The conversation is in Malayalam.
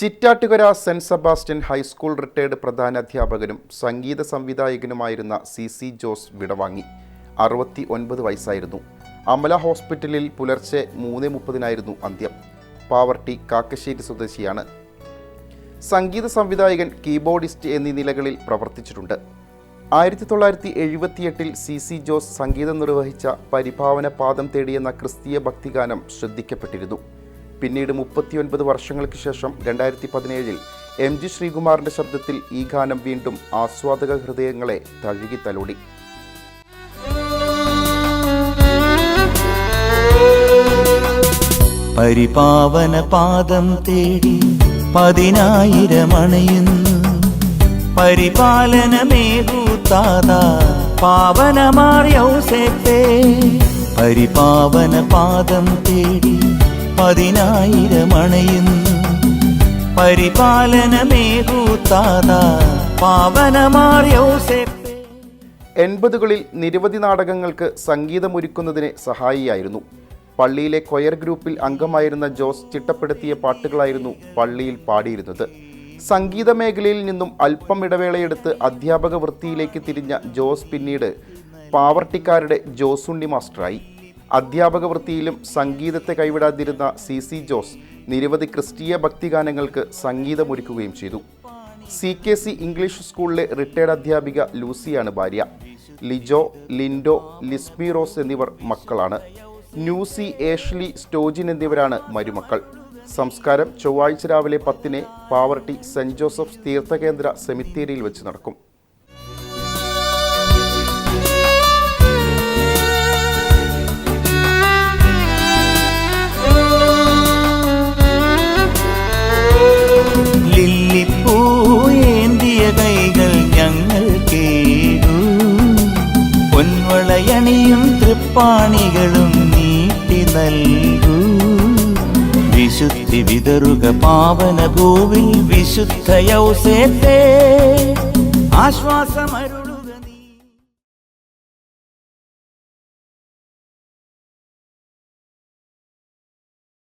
Chittattukara saint Sebastian high school retired പ്രധാന അധ്യാപകനും സംഗീത സംവിധായകനുമായിരുന്ന സി സി ജോസ് വിടവാങ്ങി. അറുപത്തി ഒൻപത് വയസ്സായിരുന്നു. അമല ഹോസ്പിറ്റലിൽ പുലർച്ചെ മൂന്ന് മുപ്പതിനായിരുന്നു അന്ത്യം. പാവർട്ടി കാക്കശ്ശേരി സ്വദേശിയാണ്. സംഗീത സംവിധായകൻ കീബോർഡിസ്റ്റ് എന്നീ നിലകളിൽ പ്രവർത്തിച്ചിട്ടുണ്ട്. ആയിരത്തി തൊള്ളായിരത്തി എഴുപത്തിയെട്ടിൽ സി സി ജോസ് സംഗീതം നിർവഹിച്ച പരിഭാവന പാദം തേടിയെന്ന ക്രിസ്തീയ ഭക്തിഗാനം ശ്രദ്ധിക്കപ്പെട്ടിരുന്നു. പിന്നീട് മുപ്പത്തിയൊൻപത് വർഷങ്ങൾക്ക് ശേഷം രണ്ടായിരത്തി പതിനേഴിൽ എം ജി ശ്രീകുമാറിന്റെ ശബ്ദത്തിൽ ഈ ഗാനം വീണ്ടും ആസ്വാദക ഹൃദയങ്ങളെ തഴുകി തലോടി. പരിപാവന പാദം തേടി പതിനായിരമണയുന്നു പരിപാലനമേകൂത്താത പാവനമാറിയൗസേപ്പേ പരിപാവന പാദം തേടി പരിപാലനമേകൂത്താത പാവനമാറിയൗസേപ്പേ എൺപതുകളിൽ നിരവധി നാടകങ്ങൾക്ക് സംഗീതമൊരുക്കുന്നതിന് സഹായിയായിരുന്നു. പള്ളിയിലെ കൊയർ ഗ്രൂപ്പിൽ അംഗമായിരുന്ന ജോസ് ചിട്ടപ്പെടുത്തിയ പാട്ടുകളായിരുന്നു പള്ളിയിൽ പാടിയിരുന്നത്. സംഗീത മേഖലയിൽ നിന്നും അല്പം ഇടവേളയെടുത്ത് അധ്യാപക വൃത്തിയിലേക്ക് തിരിഞ്ഞ ജോസ് പിന്നീട് പാവർട്ടിക്കാരുടെ ജോസുണ്ണി മാസ്റ്ററായി. അധ്യാപക വൃത്തിയിലും സംഗീതത്തെ കൈവിടാതിരുന്ന സി സി ജോസ് നിരവധി ക്രിസ്തീയ ഭക്തിഗാനങ്ങൾക്ക് സംഗീതമൊരുക്കുകയും ചെയ്തു. സി കെ സി ഇംഗ്ലീഷ് സ്കൂളിലെ റിട്ടയർഡ് അധ്യാപിക ലൂസിയാണ് ഭാര്യ. ലിജോ ലിൻഡോ ലിസ്മി റോസ് എന്നിവർ മക്കളാണ്. ന്യൂസി ഏഷ്ലി സ്റ്റോജിൻ എന്നിവരാണ് മരുമക്കൾ. സംസ്കാരം ചൊവ്വാഴ്ച രാവിലെ പത്തിന് പാവർട്ടി സെന്റ് ജോസഫ്സ് തീർത്ഥകേന്ദ്ര സെമിത്തേരിയിൽ വെച്ച് നടക്കും. തൃപ്പാണികളും നീട്ടി നൽകൂ. വിശുദ്ധി വിതറുക പാവന ഭൂവിൽ വിശുദ്ധ യൗസേത്തേ ആശ്വാസമരുള